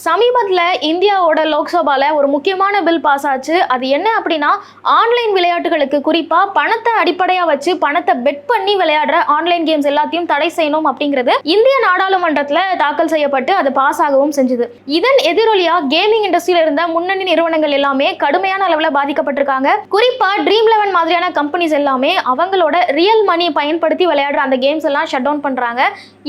சமீபத்தில் இந்தியாவோட லோக்சபாவில் ஒரு முக்கியமான பில் பாஸ் ஆச்சு. அது என்ன அப்படின்னா ஆன்லைன் விளையாட்டுகளுக்கு குறிப்பாக பணத்தை அடிப்படையாக வச்சு பணத்தை பெட் பண்ணி விளையாடுற ஆன்லைன் கேம்ஸ் எல்லாத்தையும் தடை செய்யணும் அப்படிங்கிறது இந்திய நாடாளுமன்றத்தில் தாக்கல் செய்யப்பட்டு அது பாஸ் ஆகவும் செஞ்சது. இதன் எதிரொலியாக கேமிங் இண்டஸ்ட்ரியில் இருந்த முன்னணி நிறுவனங்கள் எல்லாமே கடுமையான அளவில் பாதிக்கப்பட்டிருக்காங்க. குறிப்பாக ட்ரீம் லெவன் மாதிரியான கம்பெனிஸ் எல்லாமே அவங்களோட ரியல் மணி பயன்படுத்தி விளையாடுற அந்த கேம்ஸ் எல்லாம் ஷட் டவுன் பண்ணுறாங்க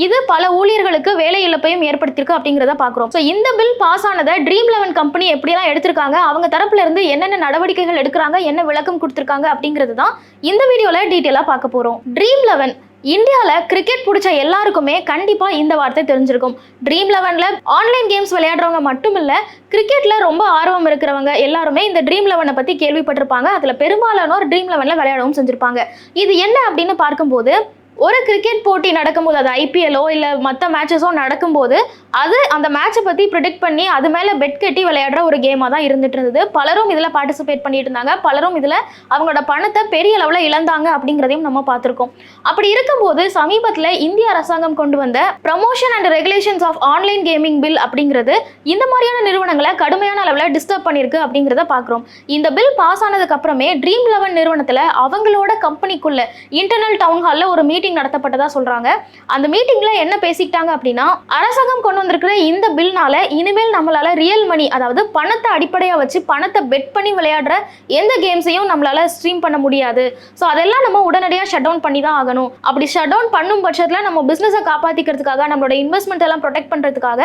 இது பல ஊழியர்களுக்கு வேலை இழப்பையும் ஏற்படுத்தியிருக்கு அப்படிங்கிறத பார்க்குறோம் ஸோ இந்த பில் பாஸ் ஆனதை ட்ரீம் லெவன் கம்பெனி எப்படிலாம் எடுத்திருக்காங்க அவங்க தரப்புல இருந்து என்னென்ன நடவடிக்கைகள் எடுக்கிறாங்க என்ன விளக்கம் கொடுத்துருக்காங்க அப்படிங்கிறது தான் இந்த வீடியோவில் டீட்டெயிலாக பார்க்க போகிறோம் ட்ரீம் லெவன் இந்தியாவில் கிரிக்கெட் பிடிச்ச எல்லாருக்குமே கண்டிப்பாக இந்த வார்த்தை தெரிஞ்சிருக்கும். ட்ரீம் லெவனில் ஆன்லைன் கேம்ஸ் விளையாடுறவங்க மட்டும் இல்லை கிரிக்கெட்டில் ரொம்ப ஆர்வம் இருக்கிறவங்க எல்லாருமே இந்த ட்ரீம் லெவனை பற்றி கேள்விப்பட்டிருப்பாங்க. அதில் பெரும்பாலானோர் ட்ரீம் லெவனில் விளையாடவும் செஞ்சுருப்பாங்க. இது என்ன அப்படின்னு பார்க்கும்போது ஒரு கிரிக்கெட் போட்டி நடக்கும்போது அது ஐபிஎல்லோ இல்லை மற்ற மேட்சஸோ நடக்கும்போது அது அந்த மேட்சை பற்றி ப்ரிடிக்ட் பண்ணி அது மேலே பெட் கட்டி விளையாடுற ஒரு கேமாக தான் இருந்துட்டு இருந்தது. பலரும் இதில் பார்ட்டிசிபேட் பண்ணிட்டு இருந்தாங்க. பலரும் இதில் அவங்களோட பணத்தை பெரிய அளவில் இழந்தாங்க அப்படிங்கிறதையும் நம்ம பார்த்துருக்கோம். அப்படி இருக்கும்போது சமீபத்தில் இந்திய அரசாங்கம் கொண்டு வந்த promotion and regulations of online gaming bill அப்படிங்கிறது இந்த மாதிரியான நிறுவனங்களை கடுமையான அளவில் டிஸ்டர்ப் பண்ணியிருக்கு அப்படிங்கிறத பார்க்குறோம். இந்த பில் பாஸ் ஆனதுக்கு அப்புறமே ட்ரீம் லெவன் நிறுவனத்தில் அவங்களோட கம்பெனிக்குள்ள இன்டர்னல் டவுன் ஹாலில் ஒரு மீட் மீட்டிங் நடத்தப்பட்டதாக சொல்கிறாங்க அந்த மீட்டிங்கில் என்ன பேசிக்கிட்டாங்க அப்படின்னா அரசாங்கம் கொண்டு வந்திருக்கிற இந்த பில்னால இனிமேல் நம்மளால ரியல் மணி அதாவது பணத்தை அடிப்படையாக வச்சு பணத்தை பெட் பண்ணி விளையாடுற எந்த கேம்ஸையும் நம்மளால ஸ்ட்ரீம் பண்ண முடியாது. ஸோ அதெல்லாம் நம்ம உடனடியாக ஷட் டவுன் பண்ணி தான் ஆகணும். அப்படி ஷட் டவுன் பண்ணும் பட்சத்தில் நம்ம பிஸ்னஸை காப்பாற்றிக்கிறதுக்காக நம்மளோட இன்வெஸ்ட்மெண்ட் எல்லாம் ப்ரொடெக்ட் பண்ணுறதுக்காக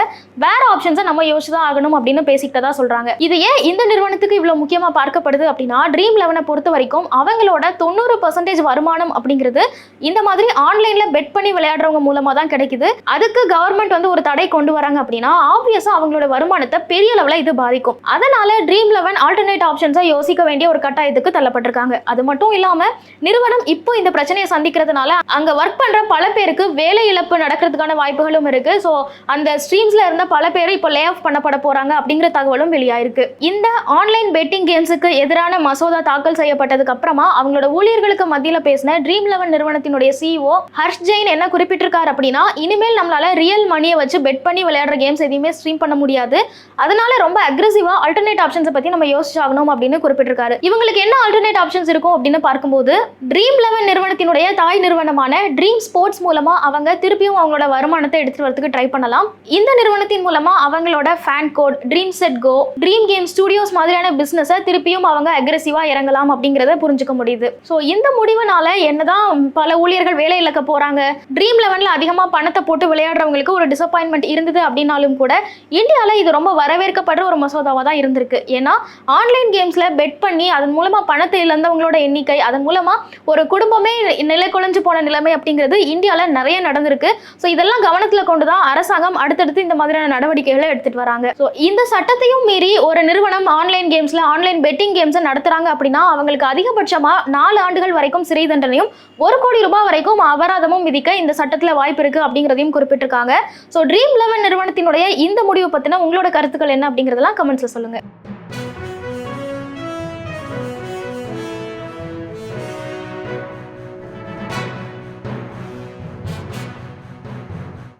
வேற ஆப்ஷன்ஸை நம்ம யோசிச்சு தான் ஆகணும் அப்படின்னு பேசிக்கிட்டதா சொல்கிறாங்க இது ஏன் இந்த நிறுவனத்துக்கு இவ்வளோ முக்கியமாக பார்க்கப்படுது அப்படின்னா ட்ரீம் லெவனை பொறுத்த வரைக்கும் அவங்களோட தொண்ணூறு பர்சன்டேஜ் வருமானம் அப்படிங்கிறது இந்த மாதிரி ஆன்லைனில் பெட் பண்ணி விளையாடுறவங்க மூலமாக தான் கிடைக்குது. அதுக்கு கவர்மெண்ட் வந்து ஒரு தடை கொண்டு வராங்க அப்படின்னா ஆப்வியஸா அவங்களோட வருமானத்தை பெரிய லெவலில் இது பாதிக்கும். அதனால ட்ரீம் லெவன் ஆல்டர்னேட் ஆப்ஷன்ஸா யோசிக்க வேண்டிய ஒரு கட்டாயத்துக்கு தள்ளப்பட்டிருக்காங்க. அது மட்டும் இல்லாமல் நிறுவனம் இப்போ இந்த பிரச்சனையை சந்திக்கிறதுனால அங்கே ஒர்க் பண்ணுற பல பேருக்கு வேலை இழப்பு நடக்கிறதுக்கான வாய்ப்புகளும் இருக்கு. ஸோ அந்த ஸ்ட்ரீம்ஸ்ல இருந்த பல பேர் இப்போ லே ஆஃப் பண்ணப்பட போறாங்க அப்படிங்கிற தகவலும் வெளியாயிருக்கு. இந்த ஆன்லைன் பெட்டிங் கேம்ஸுக்கு எதிரான மசோதா தாக்கல் செய்யப்பட்டதுக்கு அப்புறமா அவங்களோட ஊழியர்களுக்கு மத்தியில் பேசின ட்ரீம் லெவன் நிறுவனத்தினுடைய சிஇஓ ஹர்ஷ் ஜெயின் என்ன குறிப்பிட்டிருக்காரு அப்படின்னா இனிமேல் நம்மளால ரியல் மணியை வச்சு பெட் பண்ணி விளையாடுற கேம்ஸ் எதையுமே ஸ்ட்ரீம் பண்ண முடியாது. அதனால ரொம்ப அக்ரெசிவா ஆல்டர்னேட் ஆப்ஷன்ஸை பத்தி நம்ம யோசிச்சாகணும் அப்படின்னு குறிப்பிட்டிருக்காரு. இவங்களுக்கு என்ன ஆல்டர்னேட் ஆப்ஷன்ஸ் இருக்கும் அப்படின்னு பார்க்கும்போது ட்ரீம் லெவன் நிறுவனத்தினுடைய தாய் நிறுவனமான ட்ரீம் ஸ்போர்ட்ஸ் மூலமா அவங்க திருப்பியும் அவங்களோட வருமானத்தை எடுத்துட்டு வரதுக்கு ட்ரை பண்ணலாம். இந்த நிறுவனத்தின் மூலமா அவங்களோட FanCode DreamSetGo Dream Game Studios மாதிரியான பிசினஸை திருப்பியும் அவங்க அக்ரெசிவா இறங்கலாம் அப்படிங்கிறத புரிஞ்சுக்க முடியுது. ஸோ இந்த முடிவுனால என்னதான் பல ஊழியர்கள் வேலை இழக்க போறாங்க. ட்ரீம் லெவன்ல அதிகமா பணத்தை போட்டு விளையாடுறவங்களுக்கு ஒரு டிசப்பாயின்மெண்ட் இருந்தது அப்படின்னாலும் கூட இந்தியாவில் இது ரொம்ப வரவேற்கப்படுற ஒரு மசோதாவாக தான் இருந்திருக்கு. ஏன்னா ஆன்லைன் கேம்ஸ்ல பெட் பண்ணி அதன் மூலமா பணத்தை இழந்தவங்களோட எண்ணிக்கை அதன் மூலமா ஒரு குடும்பமே நிலை குலைஞ்சு போன நிலைமை அப்படிங்கிறது இந்தியாவில் நிறைய நடந்திருக்கு. ஸோ இதெல்லாம் கவனத்தில் கொண்டு தான் அரசாங்கம் அடுத்தடுத்து இந்த மாதிரியான நடவடிக்கைகளை எடுத்துட்டு வராங்க. ஸோ இந்த சட்டத்தையும் மீறி ஒரு நிறுவனம் ஆன்லைன் கேம்ஸ்ல ஆன்லைன் பெட்டிங் கேம்ஸை நடத்துறாங்க அப்படின்னா அவங்களுக்கு அதிகபட்சமா நாலு ஆண்டுகள் வரைக்கும் சிறை தண்டனையும் ஒரு கோடி ரூபாய் வரைக்கும் அபராதமும் விதிக்க இந்த சட்டத்தில் வாய்ப்பு இருக்கு அப்படிங்கிறதையும் குறிப்பிட்டிருக்காங்க. ஸோ ட்ரீம் லெவன் நிறுவனத்தினுடைய இந்த முடிவு பத்தின உங்களோட கருத்துக்கள் என்ன அப்படிங்கிறதெல்லாம் கமெண்ட்ஸில் சொல்லுங்க.